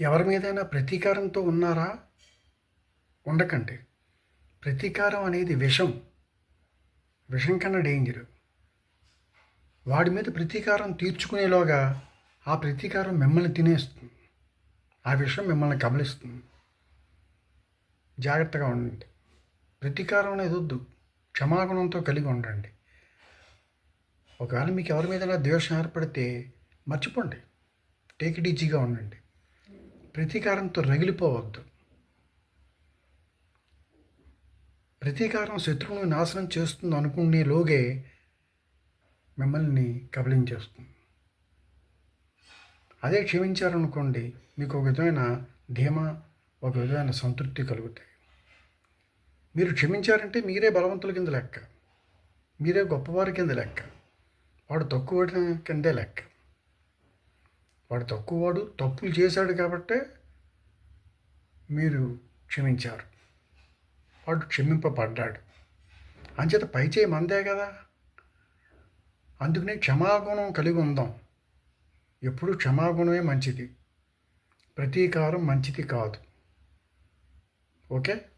ఎవరి మీదైనా ప్రతీకారంతో ఉన్నారా? ఉండకండి. ప్రతీకారం అనేది విషం. విషం కన్నా డేంజర్ వాడి మీద ప్రతీకారం తీర్చుకునేలోగా ఆ ప్రతీకారం మిమ్మల్ని తినేస్తుంది. ఆ విషయం మిమ్మల్ని కబలిస్తుంది. జాగ్రత్తగా ఉండండి. ప్రతీకారం అనేది వద్దు. క్షమాగుణంతో కలిగి ఉండండి. ఒకవేళ మీకు ఎవరి మీద ద్వేషం ఏర్పడితే మర్చిపోండి. టేక్ ఇట్ ఈజీగా ఉండండి. ప్రతీకారంతో రగిలిపోవద్దు. ప్రతీకారం శత్రువును నాశనం చేస్తుంది అనుకునే లోగే మిమ్మల్ని కబలించేస్తుంది అదే క్షమించారనుకోండి మీకు ఒక విధమైన ధీమా ఒక విధమైన సంతృప్తి కలుగుతాయి. మీరు క్షమించారంటే మీరే బలవంతుల కింద లెక్క. మీరే గొప్పవారి కింద లెక్క. వాడు తక్కువ కిందే లెక్క. వాడు తక్కువవాడు తప్పులు చేశాడు కాబట్టే మీరు క్షమించారు. వాడు క్షమింపబడ్డాడు. అంచేత పైచేయి మందే కదా. అందుకనే క్షమాగుణం కలిగి ఉందాం. ఎప్పుడు క్షమాగుణమే మంచిది. ప్రతీకారం మంచిది కాదు. ఓకే?